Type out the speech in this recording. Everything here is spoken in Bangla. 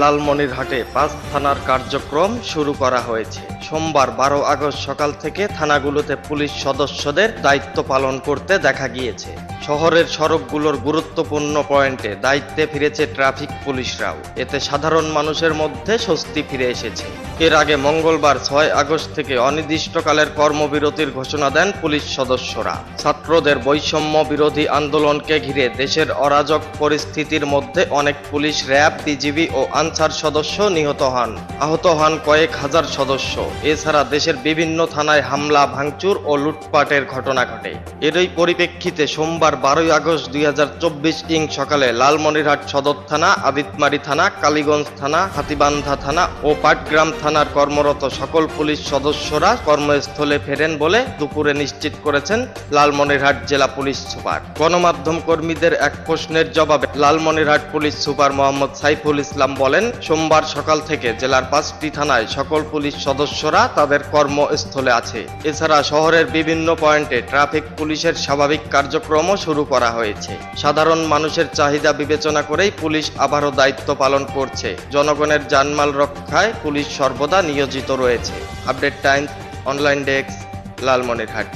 লালমনিরহাটে পাঁচ থানার কার্যক্রম শুরু করা হয়েছে। সোমবার বারো আগস্ট সকাল থেকে থানাগুলোতে পুলিশ সদস্যদের দায়িত্ব পালন করতে দেখা গিয়েছে। শহরের সড়কগুলোর গুরুত্বপূর্ণ পয়েন্টে দায়িত্বে ফিরেছে ট্রাফিক পুলিশরাও। এতে সাধারণ মানুষের মধ্যে স্বস্তি ফিরে এসেছে। এর আগে মঙ্গলবার ছয় আগস্ট থেকে অনির্দিষ্টকালের কর্মবিরতির ঘোষণা দেন পুলিশ সদস্যরা। ছাত্রদের বৈষম্য বিরোধী আন্দোলনকে ঘিরে দেশের অরাজক পরিস্থিতির মধ্যে অনেক পুলিশ র্যাব, বিজিবি ও আনসার সদস্য নিহত হন। আহত হন কয়েক হাজার সদস্য। এছাড়া দেশের বিভিন্ন থানায় হামলা, ভাঙচুর ও লুটপাটের ঘটনা ঘটে। এরই পরিপ্রেক্ষিতে সোমবার বারোই আগস্ট দুই হাজার চব্বিশ ইং সকালে লালমনিরহাট সদর থানা, আদিতমারি থানা, কালীগঞ্জ থানা, হাতিবান্ধা থানা ও পাটগ্রাম থানার কর্মরত সকল পুলিশ সদস্যরা কর্মস্থলে ফেরেন বলে দুপুরে নিশ্চিত করেছেন লালমনিরহাট জেলা পুলিশ সুপার। গণমাধ্যম কর্মীদের এক প্রশ্নের জবাবে লালমনিরহাট পুলিশ সুপার মোহাম্মদ সাইফুল ইসলাম বলেন, সোমবার সকাল থেকে জেলার পাঁচটি থানায় সকল পুলিশ সদস্যরা তাদের কর্মস্থলে আছে। এছাড়া শহরের বিভিন্ন পয়েন্টে ট্রাফিক পুলিশের স্বাভাবিক কার্যক্রমও শুরু করা হয়েছে। সাধারণ মানুষের চাহিদা বিবেচনা করেই পুলিশ আবারও দায়িত্ব পালন করছে। জনগণের জানমাল রক্ষায় পুলিশ সর্বদা নিয়োজিত রয়েছে। Update times, online desk, Lalmonirhat.